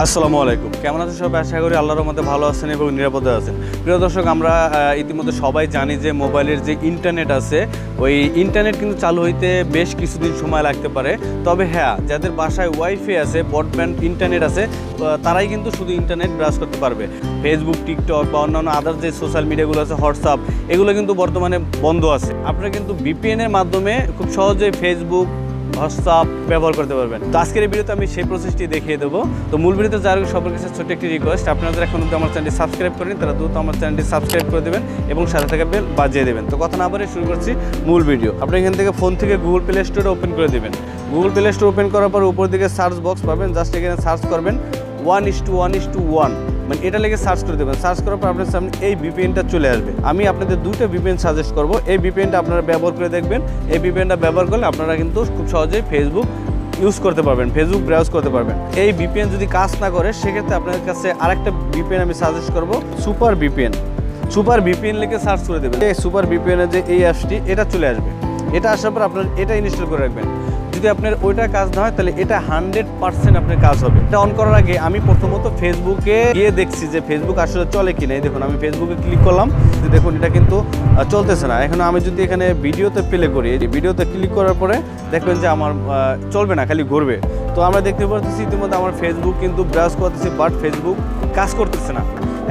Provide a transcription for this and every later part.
আসসালামু আলাইকুম। কেমন আছেন সবাই? আশা করি আল্লাহর মধ্যে ভালো আছেন এবং নিরাপদে আছেন। প্রিয় দর্শক, আমরা ইতিমধ্যে সবাই জানি যে মোবাইলের যে ইন্টারনেট আছে, ওই ইন্টারনেট কিন্তু চালু হইতে বেশ কিছুদিন সময় লাগতে পারে। তবে হ্যাঁ যাদের বাসায় ওয়াইফাই আছে ব্রডব্যান্ড ইন্টারনেট আছে তারাই কিন্তু শুধু ইন্টারনেট ব্রাউজ করতে পারবে। ফেসবুক টিকটক বা অন্যান্য আদার যে সোশ্যাল মিডিয়াগুলো আছে হোয়াটসঅ্যাপ এগুলো কিন্তু বর্তমানে বন্ধ আছে। আপনারা কিন্তু বিপিএনের মাধ্যমে খুব সহজেই ফেসবুক হোয়াটসঅ্যাপ ব্যবহার করতে পারবেন। তো আজকের এই ভিডিওতে আমি সেই প্রসেসটি দেখিয়ে দেবো। তো মূল ভিডিওতে যার সবার কাছে ছোট্ট একটি রিকোয়েস্ট আপনারা যারা এখন আমার চ্যানেলটি সাবস্ক্রাইব করেন তারা দ্রুত আমার চ্যানেলটি সাবস্ক্রাইব করে দেবেন এবং সাথে থাকা বেল বাজিয়ে দেবেন। তো কথা না বলে শুরু করছি মূল ভিডিও আপনি এখান থেকে ফোন থেকে গুগল প্লে স্টোরে ওপেন করে দেবেন। গুগল প্লে স্টোর ওপেন করার পর উপর দিকে সার্চ বক্স পাবেন। জাস্ট এখানে সার্চ করবেন one is two one is two one মানে এটা লেগে সার্চ করে দেবেন। সার্চ করার পর আপনার সামনে এই বিপিএনটা চলে আসবে। আমি আপনাদের দুটো বিপিএন সাজেস্ট করব। এই ভিপিএনটা আপনারা ব্যবহার করে দেখবেন। এই বিপিএনটা ব্যবহার করলে আপনারা কিন্তু খুব সহজেই ফেসবুক ইউজ করতে পারবেন ফেসবুক ব্রাউজ করতে পারবেন। এই বিপিএন যদি কাজ না করে, সেক্ষেত্রে আপনাদের কাছে আরেকটা বিপিএন আমি সাজেস্ট করব সুপার বিপিএন সুপার বিপিএন লিখে সার্চ করে দেবেন। এই সুপার বিপিএনের যে এই অ্যাপসটি এটা চলে আসবে। এটা আসার পর আপনার এটা ইনস্টল করে রাখবেন। যদি আপনার ওইটা কাজ না হয়, তাহলে এটা হান্ড্রেড পার্সেন্ট আপনার কাজ হবে। এটা অন করার আগে আমি প্রথমত ফেসবুকে গিয়ে দেখছি যে ফেসবুক আসলে চলে কিনা। দেখুন, আমি ফেসবুকে ক্লিক করলাম দেখুন, এটা কিন্তু চলতেছে না। এখন আমি যদি এখানে ভিডিওতে প্লে করি ভিডিওতে ক্লিক করার পরে দেখবেন যে আমার চলবে না, খালি ঘুরবে। তো আমরা দেখতে পাচ্ছি ইতিমধ্যে আমার ফেসবুক কিন্তু ব্রাউজ করতেছি বাট ফেসবুক কাজ করতেছে না।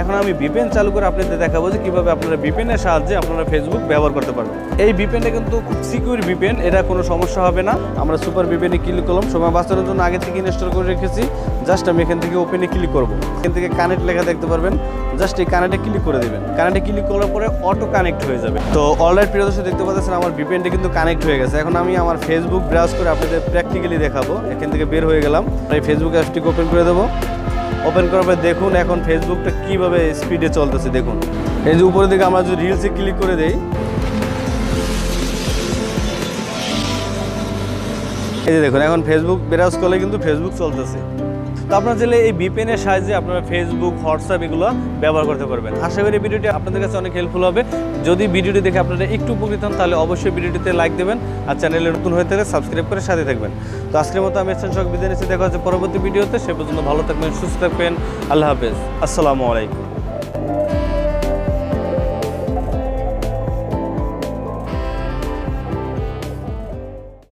এখন আমি ভিপিএন চালু করে আপনাদের দেখাবো যে কীভাবে আপনারা ভিপিএনের সাহায্যে আপনারা ফেসবুক ব্যবহার করতে পারবেন। এই ভিপিএনটা কিন্তু খুব সিকিউর ভিপিএন এটা কোনো সমস্যা হবে না। আমরা সুপার ভিপিএনে ক্লিক করলাম, সময় বাঁচানোর জন্য আগে থেকে ইনস্টল করে রেখেছি। জাস্ট আমি এখান থেকে ওপেনে ক্লিক করব। এখান থেকে কানেক্ট লেখা দেখতে পারবেন। জাস্ট এই কানেক্টে ক্লিক করে দেবেন। কানেক্টে ক্লিক করার পরে অটো কানেক্ট হয়ে যাবে। তো অলরাইট প্রিয় দর্শক, দেখতে পাচ্ছেন আমার ভিপিএনটা কিন্তু কানেক্ট হয়ে গেছে। এখন আমি আমার ফেসবুক ব্রাউজ করে আপনাদের প্র্যাকটিক্যালি দেখাবো। এখান থেকে বের হয়ে গেলাম। এই ফেসবুক অ্যাপটিকে ওপেন করে দেবো। ওপেন করার পরে দেখুন এখন ফেসবুকটা কীভাবে স্পিডে চলতেছে, দেখুন। এই যে উপরের দিকে আমরা যদি রিলসে ক্লিক করে দেই, এই যে দেখুন, এখন ফেসবুক ব্রাউজ করলে কিন্তু ফেসবুক চলতেছে। তো আপনারা চাইলে এই ভিপিএনের সাহায্যে আপনারা ফেসবুক হোয়াটসঅ্যাপ এগুলো ব্যবহার করতে পারবেন। আশা করি ভিডিওটি আপনাদের কাছে অনেক হেল্পফুল হবে। যদি ভিডিওটি দেখে আপনারা একটু উপকৃত হন, তাহলে অবশ্যই ভিডিওটিতে লাইক দেবেন আর চ্যানেলে নতুন হয়ে থাকলে সাবস্ক্রাইব করে সাথে থাকবেন। তো আজকের মতো আমি এসেন সব বিদায় নিচ্ছি। দেখা হচ্ছে পরবর্তী ভিডিওতে। সে পর্যন্ত ভালো থাকবেন, সুস্থ থাকবেন। আল্লাহ হাফেজ। আসসালামু আলাইকুম।